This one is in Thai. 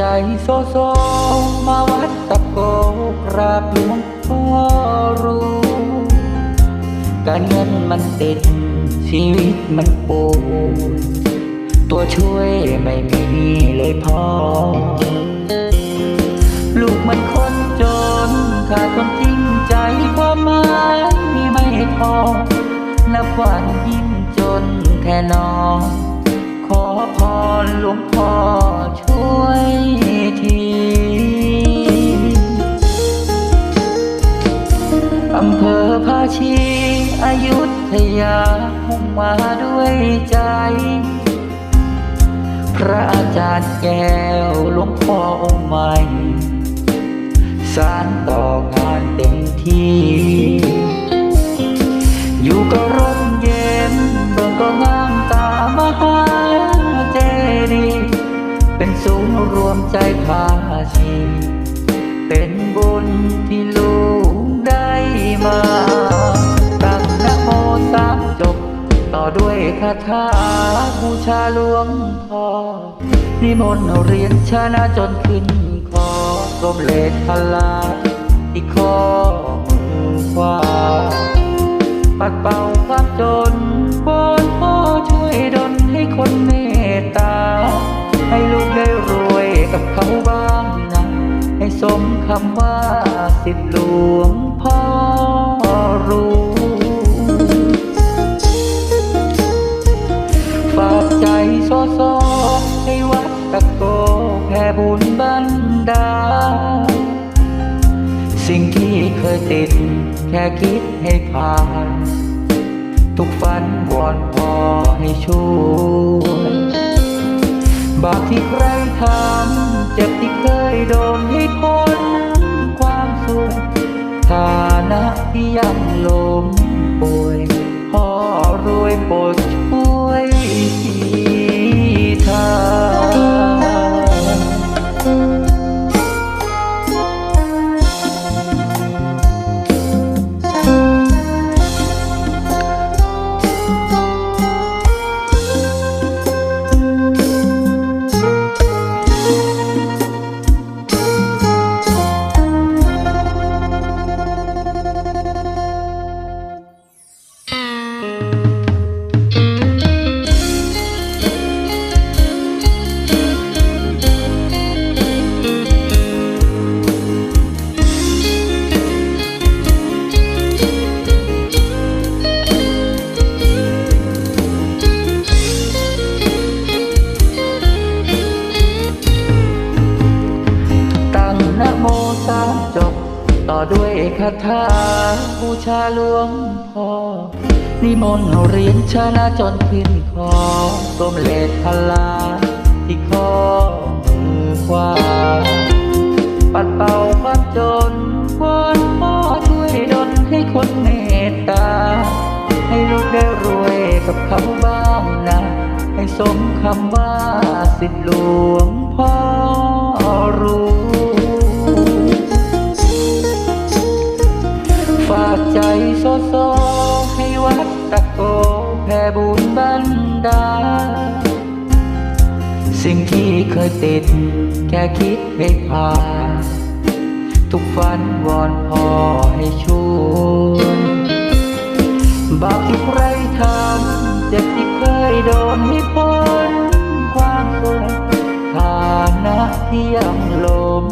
จโซโซมาวัดตะโกกราบหลวงพ่อรู้การเงินมันติดชีวิตมันปวดตัวช่วยไม่มีเลยพ่อลูกมันคนจนขาดคนจริงใจความหมายไม่พอนับวันยิ่งจนแค่นอนขอ พรหลวงพ่อช่วยทีอำเภอภาชีอายุทยามุ่งมาด้วยใจ พระอาจารย์แก้วหลวงพ่อองค์ใหม่สารต่องานเต็มที่ อยู่ก็ ใจภาชี เป็นบุญที่ลูกได้มาตั้งนโมสามจบ ต่อด้วยคาถาบูชาหลวงพ่อนิมนต์เรียนชนะจนขึ้นคอกลมเลดพลาที่คอมือขวาปัดเป่าความจนวอนพ่อช่วยดลให้คนเมตตา ให้ลูกได้รู้ สมคำว่าสิทธิหลวงพ่อรู้ฝากใจโซโซให้วัดตะโกแผ่บุญบันดา สิ่งที่เคยติด แค่คิดให้ผ่าน ทุกฝันวอนพอให้ช่วย บาปที่ใครทำเจ็บที่เคยโดนให้พ้นความสุขฐานะที่ยังล้มป่วย คาถาบูชาหลวงพ่อ นิมนต์เรียนชนะจนขึ้นคอกลมเลดพลาที่คอมือขวา ปัดเป่าความจนวอนพ่อช่วยดลให้คนเมตตา ให้ลูกได้รวยกับเขาบ้างนะ ให้สมคำว่าสิทธิหลวงพ่อรู้ บุญบันดาสิ่งที่เคยติด แค่คิดให้ผ่านทุกฝันวอนพ่อให้ช่วยบาปที่ใครทำเจ็บที่เคยโดนให้พ้นความสุขฐานะที่ยังลม